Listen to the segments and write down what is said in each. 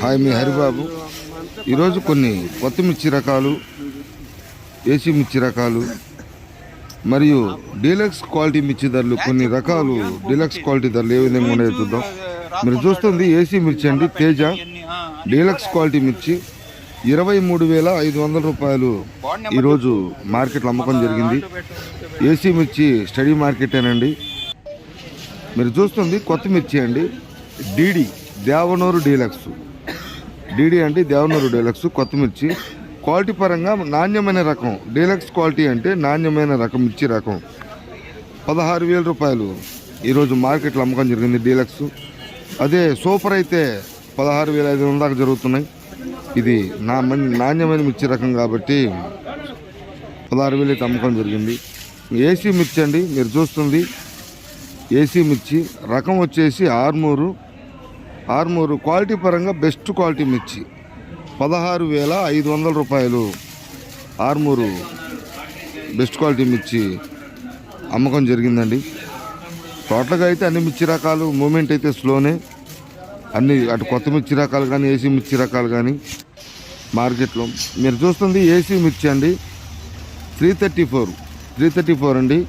Hi మీ హరిబాబు. ఈరోజు కొన్ని కొత్త మిర్చి రకాలు ఏసీ మిర్చి రకాలు మరియు డీలక్స్ క్వాలిటీ మిర్చి ధరలు కొన్ని రకాలు డీలక్స్ క్వాలిటీ ధరలు ఏ విధంగా ఉన్నాయో చూద్దాం. మీరు చూస్తుంది ఏసీ మిర్చి అండి తేజ డీలక్స్ క్వాలిటీ మిర్చి. ఇరవై మూడు వేల ఐదు వందల రూపాయలు ఈరోజు మార్కెట్లో అమ్మకం జరిగింది. ఏసీ మిర్చి స్టడీ మార్కెటేనండి. మీరు చూస్తుంది కొత్త మిర్చి అండి డీడీ దేవనూరు డీలక్స్. డీడీ అంటే దేవనూరు డీలక్స్ కొత్తమిర్చి. క్వాలిటీ పరంగా నాణ్యమైన రకం. డీలక్స్ క్వాలిటీ అంటే నాణ్యమైన రకం మిర్చి రకం. పదహారు వేల రూపాయలు. ఈరోజు మార్కెట్లో అమ్మకం జరిగింది డీలక్స్. అదే సూపర్ అయితే పదహారు వేల ఐదు వందల దాకా జరుగుతున్నాయి. ఇది నా మన్- నాణ్యమైన మిర్చి రకం కాబట్టి పదహారు వేలు అయితే అమ్మకం జరిగింది. ఏసీ మిర్చి అండి మీరు చూస్తుంది. ఏసీ మిర్చి రకం వచ్చేసి ఆర్మూరు ఆర్మూరు క్వాలిటీ పరంగా బెస్ట్ క్వాలిటీ మిర్చి. పదహారు వేల ఐదు వందల రూపాయలు. ఆర్మూరు బెస్ట్ క్వాలిటీ మిర్చి అమ్మకం జరిగిందండి. టోటల్గా అయితే అన్ని మిర్చి రకాలు మూమెంట్ అయితే స్లోనే. అన్ని అటు కొత్త మిర్చి రకాలు కానీ ఏసీ మిర్చి రకాలు కానీ మార్కెట్లో. మీరు చూస్తుంది ఏసీ మిర్చి అండి. Three thirty four three thirty four అండి.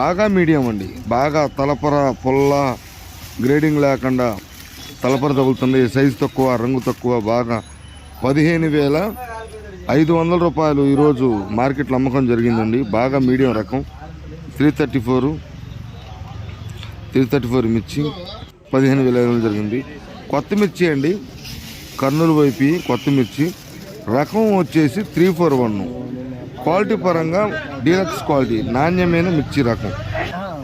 బాగా మీడియం అండి. బాగా తలపర పొల్ల గ్రేడింగ్ లేకుండా తలపర తగులుతుంది. సైజు తక్కువ రంగు తక్కువ బాగా పదిహేను వేల ఐదు వందల రూపాయలు ఈరోజు మార్కెట్లో అమ్మకం జరిగిందండి. బాగా మీడియం రకం. Three thirty four three thirty four మిర్చి పదిహేను వేల ఐదు వందలు జరిగింది. కొత్త మిర్చి అండి. కర్నూలు వైపు కొత్త మిర్చి. రకం వచ్చేసి త్రీ ఫోర్ వన్. క్వాలిటీ పరంగా డీలక్స్ క్వాలిటీ నాణ్యమైన మిర్చి రకం.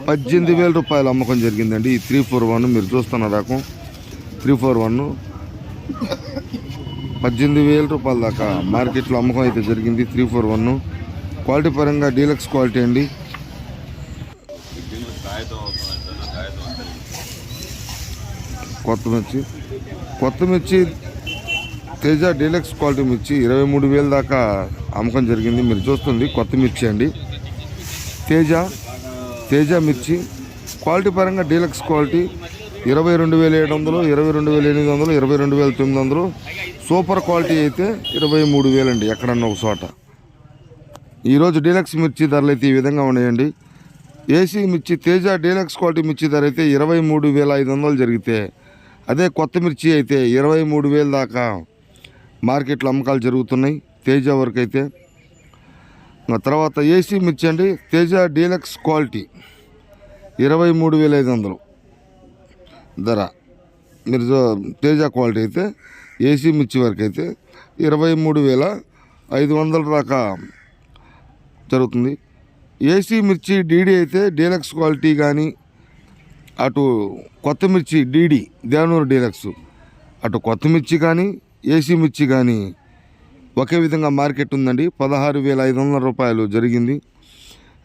పద్దెనిమిది వేల రూపాయలు అమ్మకం జరిగిందండి. ఈ త్రీ ఫోర్ వన్ మీరు చూస్తున్న రకం. Three four one. పద్దెనిమిది వేల రూపాయల దాకా మార్కెట్లో అమ్మకం అయితే జరిగింది త్రీ ఫోర్ వన్. క్వాలిటీ పరంగా డీలక్స్ క్వాలిటీ అండి. కొత్త మిర్చి. కొత్త మిర్చి తేజ డీలక్స్ క్వాలిటీ మిర్చి ఇరవై మూడు వేల దాకా అమ్మకం జరిగింది. మీరు చూస్తుంది కొత్త మిర్చి అండి. తేజ తేజ మిర్చి. క్వాలిటీ పరంగా డీలక్స్ క్వాలిటీ ఇరవై రెండు వేల ఏడు వందలు ఇరవై రెండు వేల ఎనిమిది వందలు ఇరవై రెండు వేల తొమ్మిది వందలు. సూపర్ క్వాలిటీ అయితే ఇరవై మూడు వేలండి ఎక్కడన్నా ఒక చోట. ఈరోజు డీలక్స్ మిర్చి ధరలు అయితే ఈ విధంగా ఉన్నాయండి. ఏసీ మిర్చి తేజ డీలక్స్ క్వాలిటీ మిర్చి ధర అయితే ఇరవై మూడు వేల ఐదు వందలు జరిగితే అదే కొత్త మిర్చి అయితే ఇరవై మూడు వేల దాకా మార్కెట్లో అమ్మకాలు జరుగుతున్నాయి తేజ వరకు అయితే. తర్వాత ఏసీ మిర్చి అండి తేజ డీలక్స్ క్వాలిటీ ఇరవై మూడు వేల ఐదు వందలు. ధర. మీరు తేజ క్వాలిటీ అయితే ఏసీ మిర్చి వరకు అయితే ఇరవై మూడు వేల ఐదు వందల దాకా జరుగుతుంది. ఏసీ మిర్చి డీడీ అయితే డీలక్స్ క్వాలిటీ కానీ అటు కొత్త మిర్చి డీడీ దేవనూరు డీలక్స్ అటు కొత్త మిర్చి కానీ ఏసీ మిర్చి కానీ ఒకే విధంగా మార్కెట్ ఉందండి. పదహారు వేల ఐదు వందల రూపాయలు జరిగింది.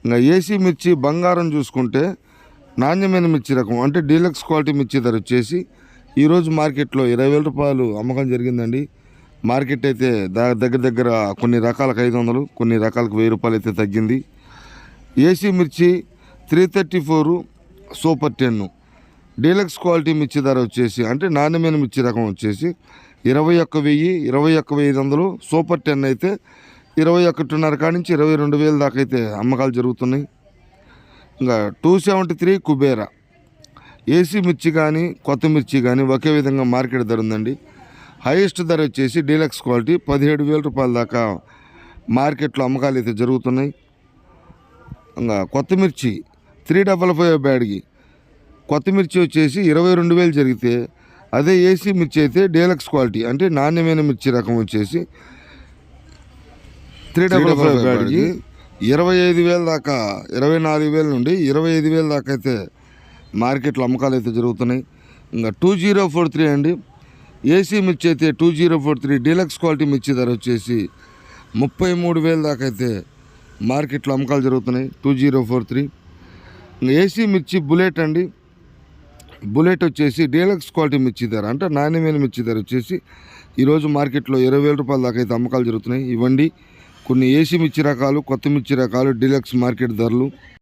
ఇంకా ఏసీ మిర్చి బంగారం చూసుకుంటే నాణ్యమైన మిర్చి రకం అంటే డీలక్స్ క్వాలిటీ మిర్చి ధర వచ్చేసి ఈరోజు మార్కెట్లో ఇరవై వేల రూపాయలు అమ్మకం జరిగిందండి. మార్కెట్ అయితే దా దగ్గర దగ్గర కొన్ని రకాలకు ఐదు వందలు కొన్ని రకాలకు వెయ్యి రూపాయలు అయితే తగ్గింది. ఏసీ మిర్చి three thirty four super ten. Deluxe quality మిర్చి ధర వచ్చేసి అంటే నాణ్యమైన మిర్చి రకం వచ్చేసి ఇరవై ఒక్క వెయ్యి ఇరవై ఒక్క వెయ్యి ఐదు వందలు సూపర్ టెన్ అయితే ఇరవై ఒకటిన్నర కాడి నుంచి ఇరవై రెండు వేల దాకా అయితే అమ్మకాలు జరుగుతున్నాయి. ఇంకా two seventy three Kubera. AC మిర్చి కానీ కొత్త మిర్చి కానీ ఒకే విధంగా మార్కెట్ ధర ఉందండి. హైయెస్ట్ ధర వచ్చేసి డీలక్స్ క్వాలిటీ పదిహేడు వేల రూపాయల దాకా మార్కెట్లో అమ్మకాలు అయితే జరుగుతున్నాయి. ఇంకా కొత్త మిర్చి త్రీ డబల్ ఫైవ్ బ్యాడ్కి కొత్త మిర్చి వచ్చేసి ఇరవై రెండు వేలు జరిగితే అదే ఏసీ మిర్చి అయితే డీలక్స్ క్వాలిటీ అంటే నాణ్యమైన మిర్చి రకం వచ్చేసి త్రీ డబల్ ఫైవ్ బ్యాడ్కి ఇరవై ఐదు వేల దాకా ఇరవై నాలుగు వేల నుండి ఇరవై ఐదు వేల దాకా అయితే మార్కెట్లో అమ్మకాలు అయితే జరుగుతున్నాయి. ఇంకా టూ జీరో ఫోర్ త్రీ అండి. ఏసీ మిర్చి అయితే two zero four three deluxe quality మిర్చి ధర వచ్చేసి ముప్పై మూడు వేల దాకా అయితే మార్కెట్లో అమ్మకాలు జరుగుతున్నాయి two zero four three. AC మిర్చి బుల్లెట్ అండి. బుల్లెట్ వచ్చేసి డీలక్స్ క్వాలిటీ మిర్చి ధర అంటే నాణ్యమైన మిర్చి ధర వచ్చేసి ఈరోజు మార్కెట్లో ఇరవై వేల రూపాయల దాకా అయితే అమ్మకాలు జరుగుతున్నాయి. ఇవ్వండి కొన్ని ఏసీ మిర్చి రకాలు కొత్త మిర్చి రకాలు డీలక్స్ మార్కెట్ ధరలు.